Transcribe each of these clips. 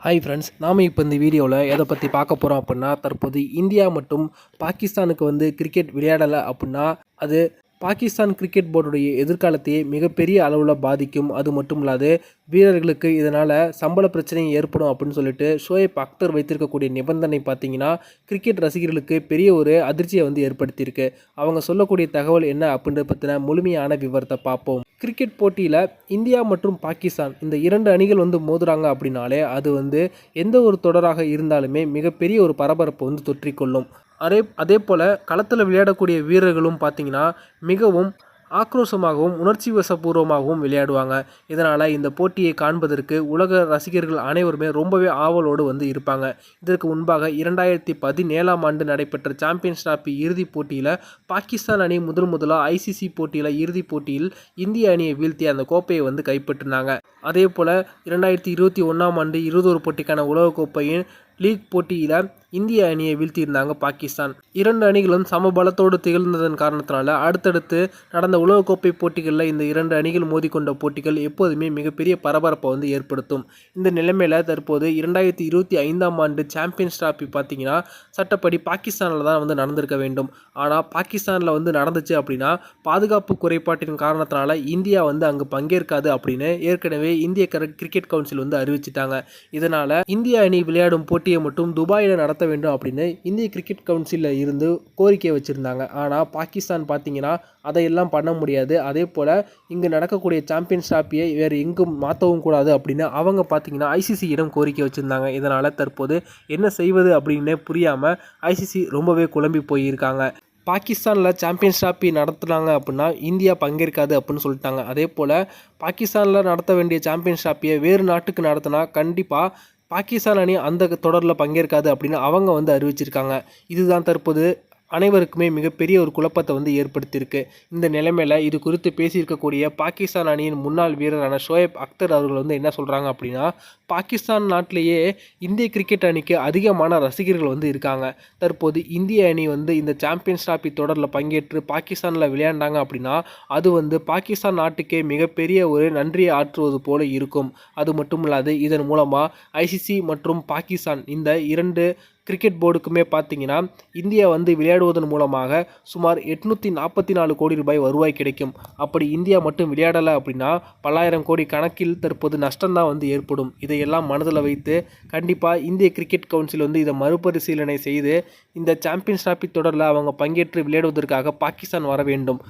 Hi friends நாம் இப்போ இந்த வீடியோவில் எதை பற்றி பார்க்க போகிறோம் அப்படின்னா தற்போது இந்தியா மற்றும் பாகிஸ்தானுக்கு வந்து கிரிக்கெட் விளையாடலை அப்படின்னா அது பாகிஸ்தான் கிரிக்கெட் போர்டுடைய எதிர்காலத்தையே மிகப்பெரிய அளவில் பாதிக்கும். அது மட்டும் இல்லாது வீரர்களுக்கு இதனால் சம்பள பிரச்சனை ஏற்படும் அப்படின்னு சொல்லிட்டு ஷோயப் அக்தர் வைத்திருக்கக்கூடிய நிபந்தனை பார்த்தீங்கன்னா கிரிக்கெட் ரசிகர்களுக்கு பெரிய ஒரு அதிர்ச்சியை வந்து ஏற்படுத்தியிருக்கு. அவங்க சொல்லக்கூடிய தகவல் என்ன அப்படின்றத பற்றின முழுமையான விவரத்தை பார்ப்போம். கிரிக்கெட் போட்டியில் இந்தியா மற்றும் பாகிஸ்தான் இந்த இரண்டு அணிகள் வந்து மோதுறாங்க அப்படின்னாலே அது வந்து எந்த ஒரு தொடராக இருந்தாலுமே மிகப்பெரிய ஒரு பரபரப்பை வந்து தொற்றிக்கொள்ளும். அதே அதே போல் களத்தில் விளையாடக்கூடிய வீரர்களும் பார்த்திங்கன்னா மிகவும் ஆக்ரோஷமாகவும் உணர்ச்சி வசபூர்வமாகவும் விளையாடுவாங்க. இதனால் இந்த போட்டியை காண்பதற்கு உலக ரசிகர்கள் அனைவருமே ரொம்பவே ஆவலோடு வந்து இருப்பாங்க. இதற்கு முன்பாக இரண்டாயிரத்தி பதினேழாம் ஆண்டு நடைபெற்ற சாம்பியன்ஸ் டிராபி இறுதிப் போட்டியில் பாகிஸ்தான் அணி முதல் முதலாக ஐசிசி போட்டியில் இறுதிப் போட்டியில் இந்திய அணியை வீழ்த்தி அந்த கோப்பையை வந்து கைப்பற்றினாங்க. அதே போல் இரண்டாயிரத்தி இருபத்தி ஒன்றாம் ஆண்டு இருபதொரு போட்டிக்கான உலகக்கோப்பையின் லீக் போட்டியில் இந்திய அணியை வீழ்த்தியிருந்தாங்க பாகிஸ்தான். இரண்டு அணிகளும் சமபலத்தோடு திகழ்ந்ததன் காரணத்தினால அடுத்தடுத்து நடந்த உலகக்கோப்பை போட்டிகளில் இந்த இரண்டு அணிகள் மோதிக்கொண்ட போட்டிகள் எப்போதுமே மிகப்பெரிய பரபரப்பை வந்து ஏற்படுத்தும். இந்த நிலைமையில் தற்போது இரண்டாயிரத்தி இருபத்தி ஐந்தாம் ஆண்டு சாம்பியன்ஸ் டிராஃபி பார்த்தீங்கன்னா சட்டப்படி பாகிஸ்தானில் தான் வந்து நடந்திருக்க வேண்டும். ஆனால் பாகிஸ்தானில் வந்து நடந்துச்சு அப்படின்னா பாதுகாப்பு குறைபாட்டின் காரணத்தினால இந்தியா வந்து அங்கு பங்கேற்காது அப்படின்னு ஏற்கனவே இந்திய கிரிக்கெட் கவுன்சில் வந்து அறிவிச்சிட்டாங்க. இதனால் இந்திய அணி விளையாடும் போட்டி போட்டியை மட்டும் துபாயில் நடத்த வேண்டும் அப்படின்னு இந்திய கிரிக்கெட் கவுன்சிலில் இருந்து கோரிக்கை வச்சுருந்தாங்க. ஆனால் பாகிஸ்தான் பார்த்தீங்கன்னா அதையெல்லாம் பண்ண முடியாது. அதே போல் இங்கே நடக்கக்கூடிய சாம்பியன்ஸ் டிராஃபியை வேறு எங்கும் மாற்றவும் கூடாது அப்படின்னு அவங்க பார்த்தீங்கன்னா ஐசிசியிடம் கோரிக்கை வச்சுருந்தாங்க. இதனால் தற்போது என்ன செய்வது அப்படின்னு புரியாமல் ஐசிசி ரொம்பவே குழம்பி போயிருக்காங்க. பாகிஸ்தானில் சாம்பியன்ஸ் டிராஃபி நடத்துனாங்க அப்படின்னா இந்தியா பங்கேற்காது அப்படின்னு சொல்லிட்டாங்க. அதே போல் பாகிஸ்தானில் நடத்த வேண்டிய சாம்பியன்ஸ் டிராஃபியை வேறு நாட்டுக்கு நடத்தினா கண்டிப்பாக பாகிஸ்தான் அணி அந்த தொடரில் பங்கேற்காது அப்படின்னு அவங்க வந்து அறிவிச்சிருக்காங்க. இதுதான் தற்போது அனைவருக்குமே மிகப்பெரிய ஒரு குழப்பத்தை வந்து ஏற்படுத்தியிருக்கு. இந்த நிலைமையில் இது குறித்து பேசியிருக்கக்கூடிய பாகிஸ்தான் அணியின் முன்னாள் வீரரான ஷோயப் அக்தர் அவர்கள் வந்து என்ன சொல்கிறாங்க அப்படின்னா பாகிஸ்தான் நாட்டிலேயே இந்திய கிரிக்கெட் அணிக்கு அதிகமான ரசிகர்கள் வந்து இருக்காங்க. தற்போது இந்திய அணி வந்து இந்த சாம்பியன்ஸ் டிராஃபி தொடரில் பங்கேற்று பாகிஸ்தானில் விளையாண்டாங்க அப்படின்னா அது வந்து பாகிஸ்தான் நாட்டுக்கே மிகப்பெரிய ஒரு நன்றியை ஆற்றுவது போல இருக்கும். அது மட்டும் இல்லாது இதன் மூலமாக ஐசிசி மற்றும் பாகிஸ்தான் இந்த இரண்டு கிரிக்கெட் போர்டுக்குமே பார்த்தீங்கன்னா இந்தியா வந்து விளையாடுவதன் மூலமாக சுமார் எட்நூற்றி நாற்பத்தி நாலு கோடி ரூபாய் வருவாய் கிடைக்கும். அப்படி இந்தியா மட்டும் விளையாடலை அப்படின்னா பல்லாயிரம் கோடி கணக்கில் தற்போது நஷ்டம்தான் வந்து ஏற்படும். இதையெல்லாம் மனதில் வைத்து கண்டிப்பாக இந்திய கிரிக்கெட் கவுன்சில் வந்து இதை மறுபரிசீலனை செய்து இந்த சாம்பியன்ஸ் டிராஃபி தொடரில் அவங்க பங்கேற்று விளையாடுவதற்காக பாகிஸ்தான் வர வேண்டும்.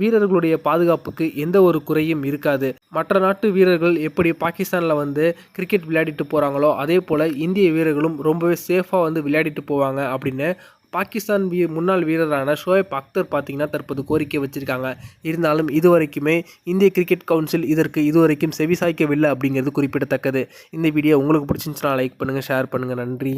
வீரர்களுடைய பாதுகாப்புக்கு எந்த ஒரு குறையும் இருக்காது. மற்ற நாட்டு வீரர்கள் எப்படி பாகிஸ்தானில் வந்து கிரிக்கெட் விளையாடிட்டு போகிறாங்களோ அதே போல் இந்திய வீரர்களும் ரொம்பவே சேஃபாக வந்து விளையாடிட்டு போவாங்க அப்படின்னு பாகிஸ்தான் வீ முன்னாள் வீரரான ஷோயப் அக்தர் பார்த்தீங்கன்னா தற்போது கோரிக்கை வச்சுருக்காங்க. இருந்தாலும் இதுவரைக்குமே இந்திய கிரிக்கெட் கவுன்சில் இதற்கு இதுவரைக்கும் செவிசாய்க்கவில்லை அப்படிங்கிறது குறிப்பிடத்தக்கது. இந்த வீடியோ உங்களுக்கு பிடிச்சிருந்துச்சுன்னா லைக் பண்ணுங்கள் ஷேர் பண்ணுங்கள் நன்றி.